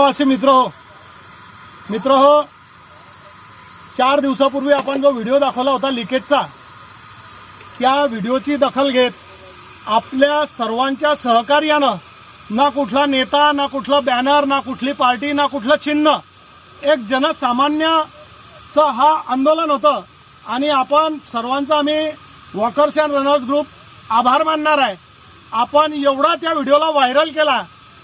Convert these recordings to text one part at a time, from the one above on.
प्रवासी मित्र हो. मित्र हो. चार दिवसापूर्वी आपण जो व्हिडिओ दाखवला होता लिकेजचा त्या व्हिडिओची दखल घेत आपल्या सर्वांच्या सहकार्यानं ना कुठला नेता ना कुठला बॅनर ना कुठली पार्टी ना कुठलं चिन्ह एक जनसामान्याचं हा आंदोलन होतं. आणि आपण सर्वांचा आम्ही वॉकर्स अँड रनर्स ग्रुप आभार मानणार आहे. आपण एवढा त्या व्हिडिओला व्हायरल केला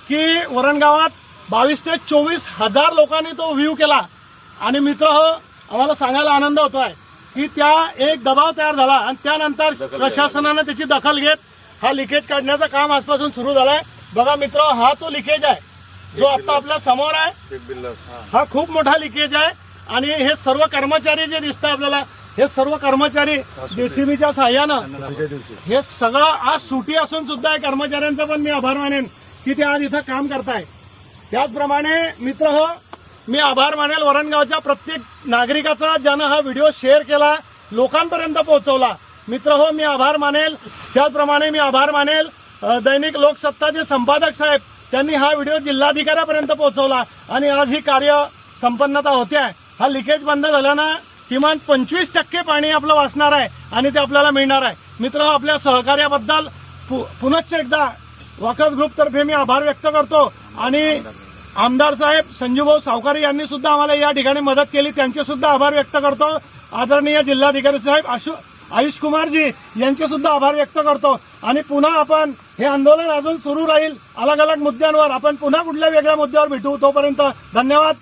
की वरणगावात बावीस ते चोवीस हजार लोकांनी तो व्ह्यू केला. आणि मित्र हो आम्हाला सांगायला आनंद होतो आहे की त्या एक दबाव तयार झाला आणि त्यानंतर प्रशासनानं त्याची दखल घेत हा लिकेज काढण्याचं काम आजपासून सुरू झालंय. बघा मित्र हा तो लिकेज आहे. जो आता आपल्यासमोर आहे. हा. खूप मोठा लिकेज आहे. आणि हे सर्व कर्मचारी जे दिसतात आपल्याला हे सर्व कर्मचारी जेसीबीच्या सहाय्यानं हे सगळं आज सुटी असून सुद्धा कर्मचाऱ्यांचा पण मी आभार मानेन की ते आज इथं काम करताय. त्याचप्रमाणे मित्र हो मी आभार मानेल वरणगावच्या प्रत्येक नागरिकाचा ज्यानं हा व्हिडिओ शेअर केला लोकांपर्यंत पोहोचवला. मित्र हो मी आभार मानेल. त्याचप्रमाणे मी आभार मानेल दैनिक लोकसत्ताचे संपादक साहेब त्यांनी हा व्हिडिओ जिल्हाधिकाऱ्यापर्यंत पोहोचवला आणि आज ही कार्य संपन्नता होते आहे. हा लिकेज बंद झाल्यानं किमान पंचवीस टक्के पाणी आपलं वाचणार आहे आणि ते आपल्याला मिळणार आहे. मित्र हो, आपल्या सहकार्याबद्दल पु पुनश्च एकदा वखत ग्रुपतर्फे मी आभार व्यक्त करतो आणि आमदार साहेब संजूभाऊ सावकारी यांनी सुद्धा आम्हाला या ठिकाणी मदत केली. त्यांचे सुद्धा आभार व्यक्त करतो. आदरणीय जिल्हाधिकारी साहेब आशु आयुष कुमारजी यांचे सुद्धा आभार व्यक्त करतो. आणि पुन्हा आपण हे आंदोलन अजून सुरू राहील. अलग अलग मुद्द्यांवर आपण पुन्हा कुठल्या वेगळ्या मुद्द्यावर भेटू तोपर्यंत धन्यवाद.